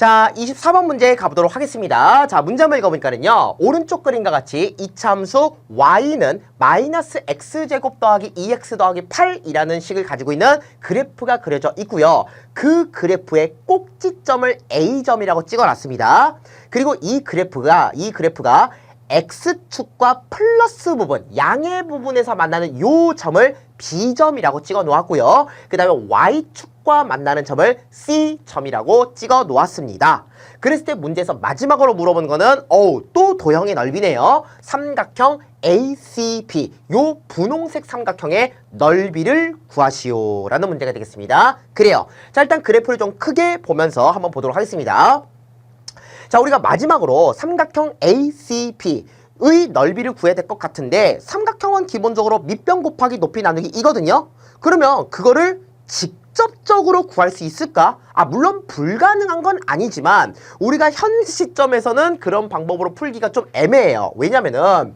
자, 24번 문제 가보도록 하겠습니다. 자, 문제 한번 읽어보니까는요. 오른쪽 그림과 같이 이참수 y는 마이너스 x제곱 더하기 2x 더하기 8이라는 식을 가지고 있는 그래프가 그려져 있고요. 그 그래프의 꼭지점을 a점이라고 찍어놨습니다. 그리고 이 그래프가 이 그래프가 x축과 플러스 부분, 양의 부분에서 만나는 요 점을 b점이라고 찍어 놓았고요. 그 다음에 y축과 만나는 점을 c점이라고 찍어 놓았습니다. 그랬을 때 문제에서 마지막으로 물어본 거는 어우 또 도형의 넓이네요. 삼각형 ACP 요 분홍색 삼각형의 넓이를 구하시오 라는 문제가 되겠습니다. 그래요. 자 일단 그래프를 좀 크게 보면서 한번 보도록 하겠습니다. 자, 우리가 마지막으로 삼각형 ACP의 넓이를 구해야 될 것 같은데 삼각형은 기본적으로 밑변 곱하기 높이 나누기 이거든요. 그러면 그거를 직접적으로 구할 수 있을까? 아, 물론 불가능한 건 아니지만 우리가 현 시점에서는 그런 방법으로 풀기가 좀 애매해요. 왜냐면은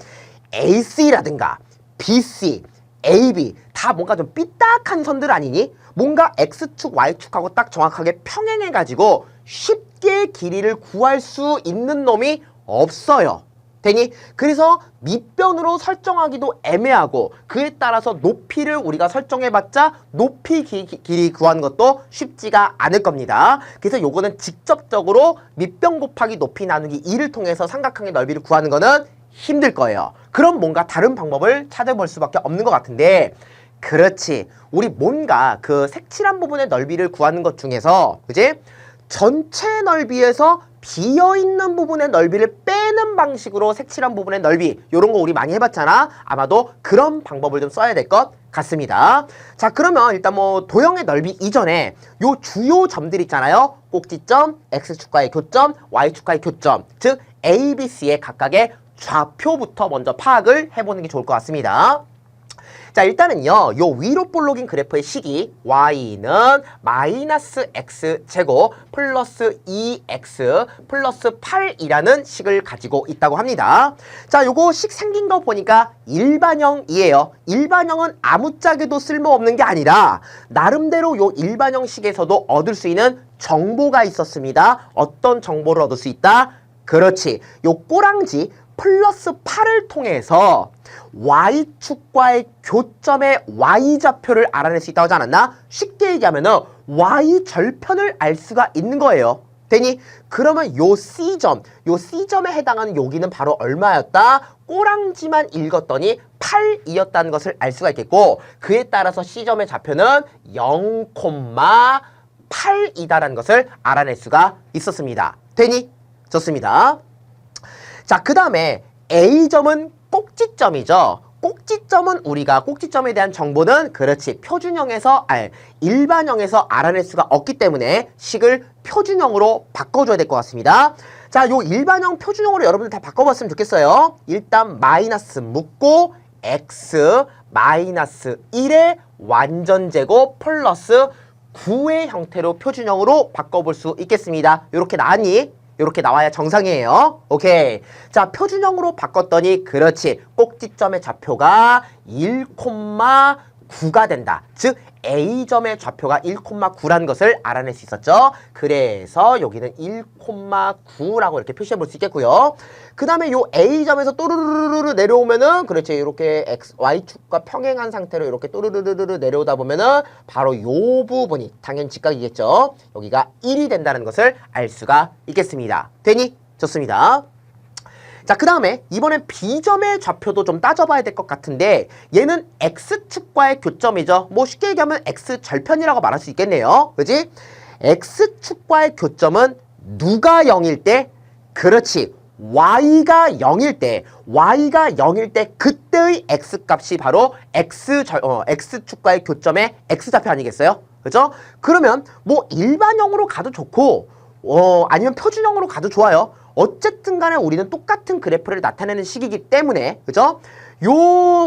AC라든가 BC, AB 다 뭔가 좀 삐딱한 선들 아니니? 뭔가 X축, Y축하고 딱 정확하게 평행해가지고 쉽게 길이를 구할 수 있는 놈이 없어요. 되니? 그래서 밑변으로 설정하기도 애매하고 그에 따라서 높이를 우리가 설정해봤자 높이 기, 기- 길이 구하는 것도 쉽지가 않을 겁니다. 그래서 요거는 직접적으로 밑변 곱하기 높이 나누기 2를 통해서 삼각형의 넓이를 구하는 거는 힘들 거예요. 그럼 뭔가 다른 방법을 찾아볼 수밖에 없는 것 같은데 그렇지. 우리 뭔가 그 색칠한 부분의 넓이를 구하는 것 중에서 그지? 전체 넓이에서 비어있는 부분의 넓이를 빼는 방식으로 색칠한 부분의 넓이 요런 거 우리 많이 해봤잖아. 아마도 그런 방법을 좀 써야 될 것 같습니다. 자 그러면 일단 뭐 도형의 넓이 이전에 요 주요 점들 있잖아요. 꼭지점, x축과의 교점, y축과의 교점 즉 A, B, C의 각각의 좌표부터 먼저 파악을 해보는 게 좋을 것 같습니다. 자 일단은요 요 위로 볼록인 그래프의 식이 y는 마이너스 x 제곱 플러스 2x 플러스 8이라는 식을 가지고 있다고 합니다. 자 요거 식 생긴 거 보니까 일반형이에요. 일반형은 아무짝에도 쓸모없는 게 아니라 나름대로 요 일반형 식에서도 얻을 수 있는 정보가 있었습니다. 어떤 정보를 얻을 수 있다? 그렇지. 요 꼬랑지 플러스 8을 통해서 y축과의 교점의 y좌표를 알아낼 수 있다고 하지 않았나? 쉽게 얘기하면 은 y절편을 알 수가 있는 거예요. 되니? 그러면 요 C점, 요 C점에 해당하는 여기는 바로 얼마였다? 꼬랑지만 읽었더니 8이었다는 것을 알 수가 있겠고 그에 따라서 C점의 좌표는 0,8이다라는 것을 알아낼 수가 있었습니다. 되니? 좋습니다. 자, 그 다음에 A점은 꼭지점이죠. 꼭지점은 우리가 꼭지점에 대한 정보는 그렇지 표준형에서 아 일반형에서 알아낼 수가 없기 때문에 식을 표준형으로 바꿔줘야 될 것 같습니다. 자, 요 일반형 표준형으로 여러분들 다 바꿔봤으면 좋겠어요. 일단 마이너스 묶고 x 마이너스 1의 완전제곱 플러스 9의 형태로 표준형으로 바꿔볼 수 있겠습니다. 이렇게 나왔니? 이렇게 나와야 정상이에요. 오케이. 자, 표준형으로 바꿨더니 그렇지. 꼭지점의 좌표가 1,9가 된다. 즉 A점의 좌표가 1,9라는 것을 알아낼 수 있었죠. 그래서 여기는 1,9라고 이렇게 표시해 볼 수 있겠고요. 그 다음에 요 A점에서 또르르르르 내려오면은 그렇지. 이렇게 X, Y축과 평행한 상태로 이렇게 또르르르르 내려오다 보면은 바로 요 부분이 당연히 직각이겠죠. 여기가 1이 된다는 것을 알 수가 있겠습니다. 되니? 좋습니다. 자, 그 다음에 이번엔 B점의 좌표도 좀 따져봐야 될 것 같은데 얘는 X축과의 교점이죠. 뭐 쉽게 얘기하면 X절편이라고 말할 수 있겠네요. 그지? X축과의 교점은 누가 0일 때? 그렇지. Y가 0일 때, Y가 0일 때 그때의 X값이 바로 X절, 어, X축과의 교점의 X좌표 아니겠어요? 그죠? 그러면 뭐 일반형으로 가도 좋고 어, 아니면 표준형으로 가도 좋아요. 어쨌든 간에 우리는 똑같은 그래프를 나타내는 식이기 때문에 그죠? 요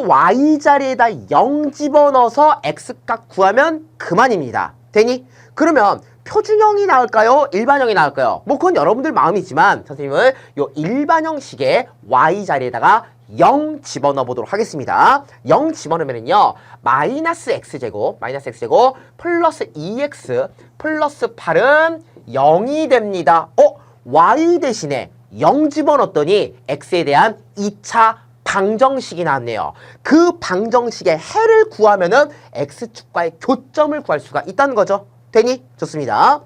y 자리에다 0 집어넣어서 x값 구하면 그만입니다. 되니? 그러면 표준형이 나을까요? 일반형이 나을까요? 뭐 그건 여러분들 마음이지만 선생님은 요 일반형식의 y 자리에다가 0 집어넣어 보도록 하겠습니다. 0 집어넣으면요. 마이너스 x제곱, 마이너스 x제곱 플러스 2x 플러스 8은 0이 됩니다. 어? Y 대신에 0 집어넣었더니 x에 대한 2차 방정식이 나왔네요. 그 방정식의 해를 구하면 은 x축과의 교점을 구할 수가 있다는 거죠. 되니? 좋습니다.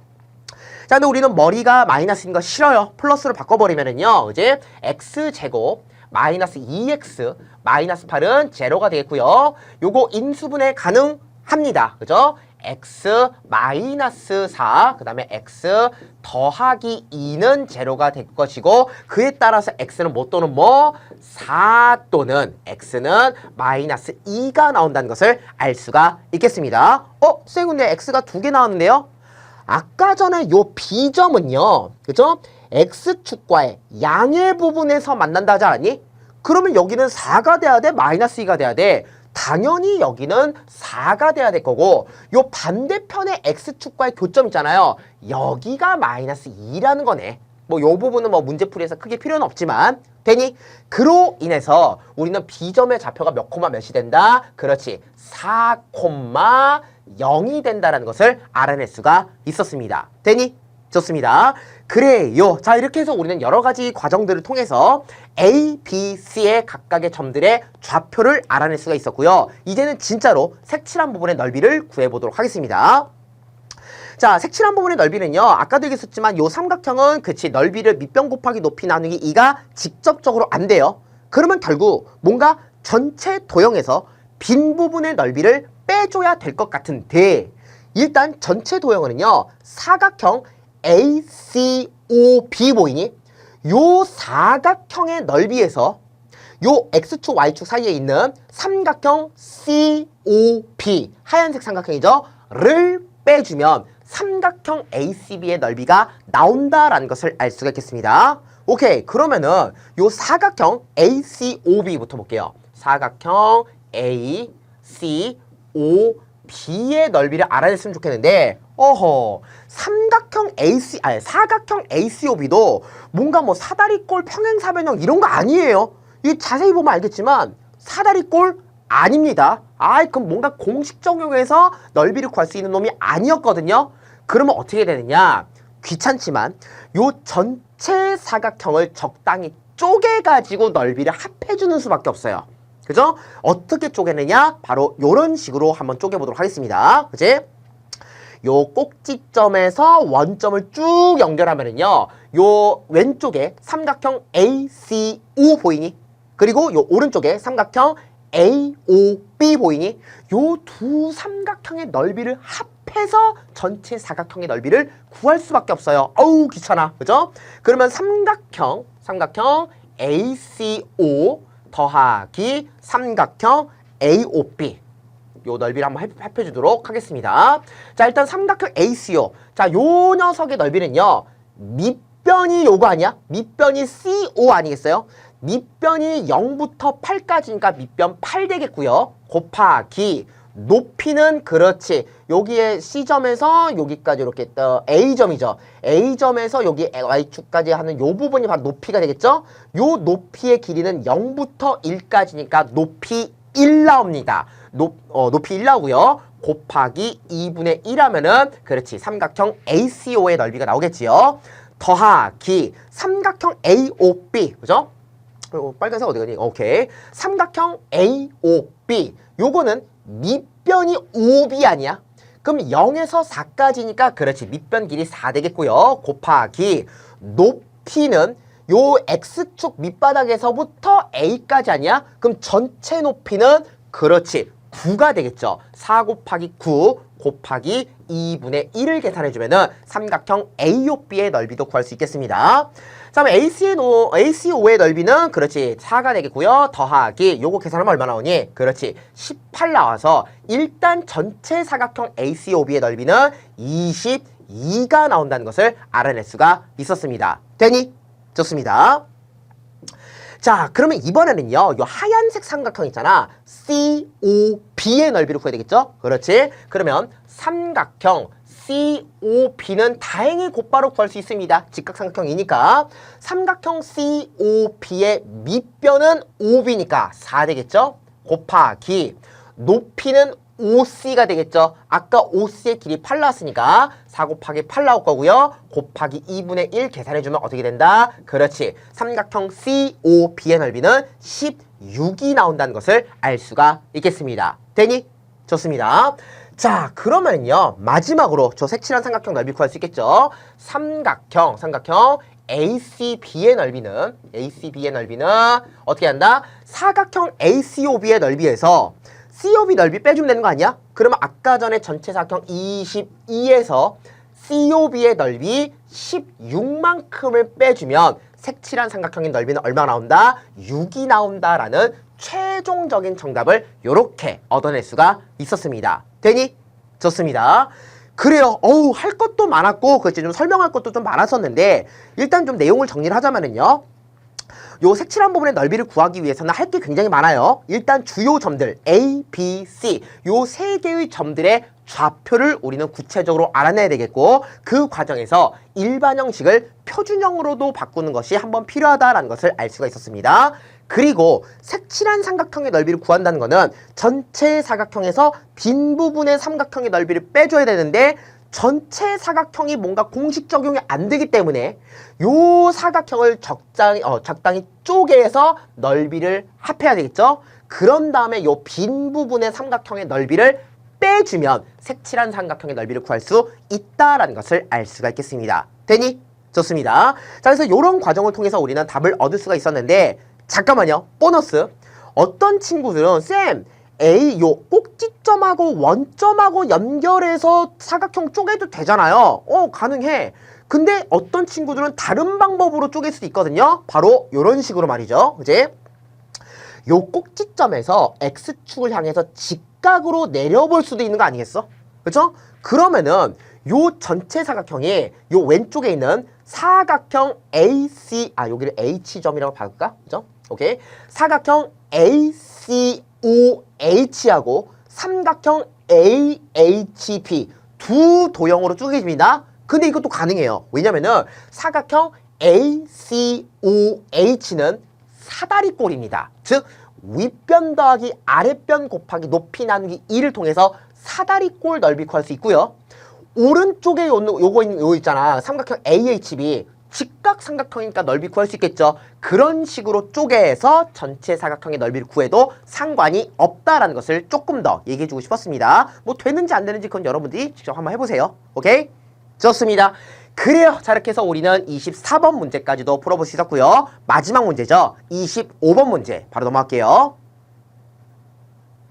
자, 근데 우리는 머리가 마이너스인 거 싫어요. 플러스로 바꿔버리면은요, 이제 x제곱 마이너스 2x 마이너스 8은 제로가 되겠고요. 요거 인수분해 가능합니다. 그죠? X 마이너스 4, 그 다음에 x 더하기 2는 제로가 될 것이고 그에 따라서 x는 뭐 또는 뭐? 4 또는 x는 마이너스 2가 나온다는 것을 알 수가 있겠습니다. 어? 쌤 근데 x가 두 개 나왔는데요? 아까 전에 요 B점은요. 그죠? X축과의 양의 부분에서 만난다 하지 않았니? 그러면 여기는 4가 돼야 돼? 마이너스 2가 돼야 돼? 당연히 여기는 4가 돼야 될 거고 요 반대편의 X축과의 교점 있잖아요. 여기가 마이너스 2라는 거네. 뭐 요 부분은 뭐 문제풀이에서 크게 필요는 없지만 되니? 그로 인해서 우리는 B점의 좌표가 몇 콤마 몇이 된다? 그렇지. 4 콤마 0이 된다라는 것을 알아낼 수가 있었습니다. 되니? 좋습니다. 그래요. 자, 이렇게 해서 우리는 여러 가지 과정들을 통해서 A, B, C의 각각의 점들의 좌표를 알아낼 수가 있었고요. 이제는 진짜로 색칠한 부분의 넓이를 구해보도록 하겠습니다. 자, 색칠한 부분의 넓이는요. 아까도 얘기했었지만 요 삼각형은 그치 넓이를 밑변 곱하기 높이 나누기 2가 직접적으로 안 돼요. 그러면 결국 뭔가 전체 도형에서 빈 부분의 넓이를 빼줘야 될 것 같은데 일단 전체 도형은요. 사각형 ACOB 보이니? 요 사각형의 넓이에서 요 X축, Y축 사이에 있는 삼각형 COB, 하얀색 삼각형이죠. 를 빼주면 삼각형 ACB의 넓이가 나온다라는 것을 알 수가 있겠습니다. 오케이, 그러면은 요 사각형 ACOB부터 볼게요. 사각형 ACOB의 넓이를 알아냈으면 좋겠는데 어허, 삼각형 AC, 아니 사각형 ACOB도 뭔가 뭐 사다리꼴 평행사변형 이런 거 아니에요. 이 자세히 보면 알겠지만 사다리꼴 아닙니다. 아, 그럼 뭔가 공식 적용해서 넓이를 구할 수 있는 놈이 아니었거든요. 그러면 어떻게 되느냐? 귀찮지만 요 전체 사각형을 적당히 쪼개가지고 넓이를 합해주는 수밖에 없어요. 그죠? 어떻게 쪼개느냐? 바로 요런 식으로 한번 쪼개보도록 하겠습니다. 그지? 요 꼭지점에서 원점을 쭉 연결하면은요. 요 왼쪽에 삼각형 ACO 보이니? 그리고 요 오른쪽에 삼각형 AOB 보이니? 요 두 삼각형의 넓이를 합해서 전체 사각형의 넓이를 구할 수밖에 없어요. 어우 귀찮아. 그죠? 그러면 삼각형, 삼각형 ACO 더하기 삼각형 AOB 요 넓이를 한번 합- 합해주도록 하겠습니다. 자, 일단 삼각형 ACO. 자, 요 녀석의 넓이는요. 밑변이 요거 아니야? 밑변이 CO 아니겠어요? 밑변이 0부터 8까지니까 밑변 8 되겠고요. 곱하기 높이는 그렇지. 여기에 C점에서 여기까지 이렇게 떠 A점이죠. A점에서 여기 Y축까지 하는 요 부분이 바로 높이가 되겠죠? 요 높이의 길이는 0부터 1까지니까 높이 1 나옵니다. 높, 어, 높이 1 나오고요. 곱하기 2분의 1 하면은 그렇지. 삼각형 ACO의 넓이가 나오겠지요. 더하기 삼각형 AOB. 그죠? 어, 빨간색 어디 가니? 오케이. 삼각형 AOB. 요거는 밑변이 5B 아니야? 그럼 0에서 4까지니까 그렇지. 밑변 길이 4 되겠고요. 곱하기 높이는 요 X축 밑바닥에서부터 A까지 아니야? 그럼 전체 높이는 그렇지. 9가 되겠죠. 4 곱하기 9 곱하기 2분의 1을 계산해주면 은 삼각형 AOB의 넓이도 구할 수 있겠습니다. 자, 그럼 AC의 노, ACO의 넓이는 그렇지 4가 되겠고요. 더하기 요거 계산하면 얼마 나오니? 그렇지 18 나와서 일단 전체 사각형 ACOB의 넓이는 22가 나온다는 것을 알아낼 수가 있었습니다. 되니? 좋습니다. 자, 그러면 이번에는요, 요 하얀색 삼각형 있잖아. COB의 넓이를 구해야 되겠죠? 그렇지. 그러면 삼각형 COB는 다행히 곧바로 구할 수 있습니다. 직각삼각형이니까. 삼각형 COB의 밑변은 5B니까 4 되겠죠? 곱하기 높이는 OC가 되겠죠. 아까 OC의 길이 8 나왔으니까 4 곱하기 8 나올 거고요. 곱하기 2분의 1 계산해주면 어떻게 된다? 그렇지. 삼각형 COB의 넓이는 16이 나온다는 것을 알 수가 있겠습니다. 되니? 좋습니다. 자, 그러면요. 마지막으로 저 색칠한 삼각형 넓이 구할 수 있겠죠? 삼각형, 삼각형 ACB의 넓이는 ACB의 넓이는 어떻게 한다? 사각형 ACOB의 넓이에서 COB 넓이 빼주면 되는 거 아니야? 그러면 아까 전에 전체 사각형 22에서 COB의 넓이 16만큼을 빼주면 색칠한 삼각형의 넓이는 얼마 나온다? 6이 나온다라는 최종적인 정답을 이렇게 얻어낼 수가 있었습니다. 되니? 좋습니다. 그래요. 어우, 할 것도 많았고, 그치, 좀 설명할 것도 좀 많았었는데, 일단 좀 내용을 정리를 하자면은요. 요 색칠한 부분의 넓이를 구하기 위해서는 할 게 굉장히 많아요. 일단 주요 점들 A, B, C 요 세 개의 점들의 좌표를 우리는 구체적으로 알아내야 되겠고 그 과정에서 일반 형식을 표준형으로도 바꾸는 것이 한번 필요하다라는 것을 알 수가 있었습니다. 그리고 색칠한 삼각형의 넓이를 구한다는 것은 전체 사각형에서 빈 부분의 삼각형의 넓이를 빼줘야 되는데 전체 사각형이 뭔가 공식 적용이 안 되기 때문에 요 사각형을 적당히, 어, 적당히 쪼개서 넓이를 합해야 되겠죠? 그런 다음에 요 빈 부분의 삼각형의 넓이를 빼주면 색칠한 삼각형의 넓이를 구할 수 있다라는 것을 알 수가 있겠습니다. 되니? 좋습니다. 자, 그래서 이런 과정을 통해서 우리는 답을 얻을 수가 있었는데 잠깐만요. 보너스. 어떤 친구들은 쌤 A 요 꼭지점하고 원점하고 연결해서 사각형 쪼개도 되잖아요. 어, 가능해. 근데 어떤 친구들은 다른 방법으로 쪼갤 수도 있거든요. 바로 요런 식으로 말이죠. 그지? 요 꼭지점에서 X축을 향해서 직각으로 내려볼 수도 있는 거 아니겠어? 그렇죠? 그러면은 요 전체 사각형이 요 왼쪽에 있는 사각형 AC 아 여기를 H점이라고 바꿀까? 그죠? 오케이. 사각형 ACOH하고 삼각형 AHP 두 도형으로 쪼개집니다. 근데 이것도 가능해요. 왜냐면은 사각형 ACOH는 사다리꼴입니다. 즉 윗변 더하기 아랫변 곱하기 높이 나누기 2를 통해서 사다리꼴 넓이 구할 수 있고요. 오른쪽에 요, 요거 요 있잖아. 삼각형 AHB 직각 삼각형이니까 넓이 구할 수 있겠죠. 그런 식으로 쪼개서 전체 사각형의 넓이를 구해도 상관이 없다라는 것을 조금 더 얘기해주고 싶었습니다. 뭐 되는지 안 되는지 그건 여러분들이 직접 한번 해보세요. 오케이? 좋습니다. 그래요. 자 이렇게 해서 우리는 24번 문제까지도 풀어볼 수 있었고요. 마지막 문제죠. 25번 문제 바로 넘어갈게요.